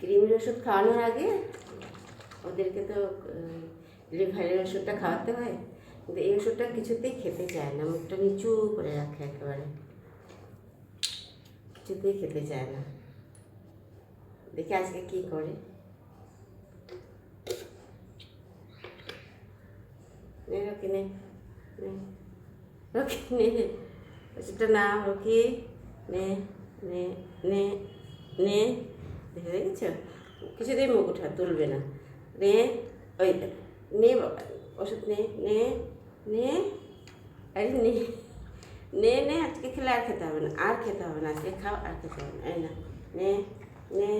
ক্রিমির ওষুধ খাওয়ানোর আগে ওদেরকে তো লিভারের ওষুধটা খাওয়াতে হয়। কিন্তু এই ওষুধটা কিছুতেই খেতে চায় না, মুখটা নিচু করে রাখে একেবারে। কিছুতেই খেতে চায় না। দেখি আজকে কি করে। রকি, নে রকি, নে। ওষুধটা না রকি। নে নে নে নে। দেখে দেখেছ কিছুতেই মুখ উঠা তুলবে না। নে, ওই নে বাবা, ওষুধ নে নে নে, আরে নে নে নে, আজকে খেলে আর খেতে হবে না, আর খেতে হবে না, আজকে খাও, আর খেতে হবে না, এই না, নে নে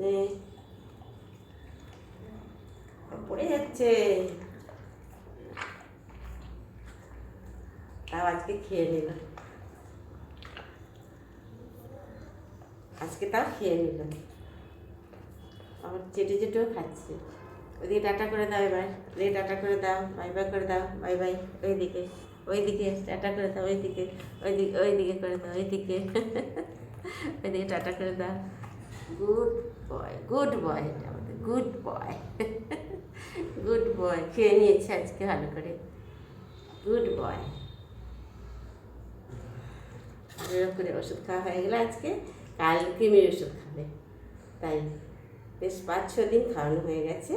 নে। পড়ে যাচ্ছে। তাও আজকে খেয়ে নিল আজকে তাও খেয়ে নিল। আবার চেটে চেটেও খাচ্ছে। ওদিকে টাটা করে দাও এবার। ওদিকে টাটা করে দাও, বাই বাই করে দাও, বাই বাই। ওইদিকে ওইদিকে, টাটা করে দাও, ওইদিকে ওইদিকে ওইদিকে করে দাও ওই ওইদিকে। ওইদিকে টাটা করে দাও। গুড বয় গুড বয় এটা আমাদের। গুড বয় গুড বয় খেয়ে নিয়েছে আজকে ভালো করে। গুড বয় করে ওষুধ খাওয়া হয়ে গেলে আজকে। কাল কৃমির ওষুধ খাবে। তাই বেশ পাঁচ ছ দিন খাওয়ানো হয়ে গেছে।